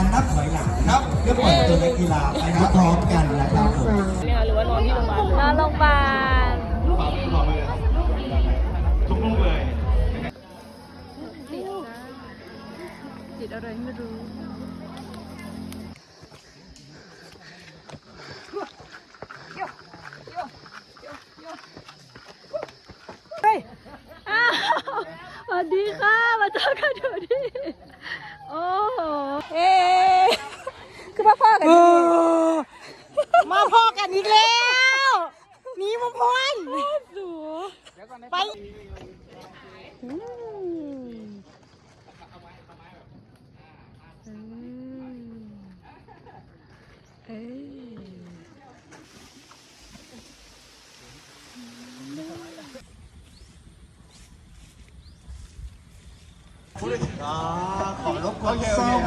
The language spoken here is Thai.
การนับถอยหลังครับเพื่อเปิดตัวนักกีฬาไปพร้อมๆกันนะครับผมเนี่ยหรือว่านอนที่โรงพยาบาลนอนโรงพยาบาลทุกลูกเลยติดอะไรไม่รู้เฮ้ยอ้าวสวัสดีค่ะ มาเจอกันอยู่ที่โคือพ่อพ่อกันอยู่นี่มาพอกันอีกแล้วหนีมาพอนสูงไปอืมอืมเอ้ยอ๋อขอรบกวนซ่อม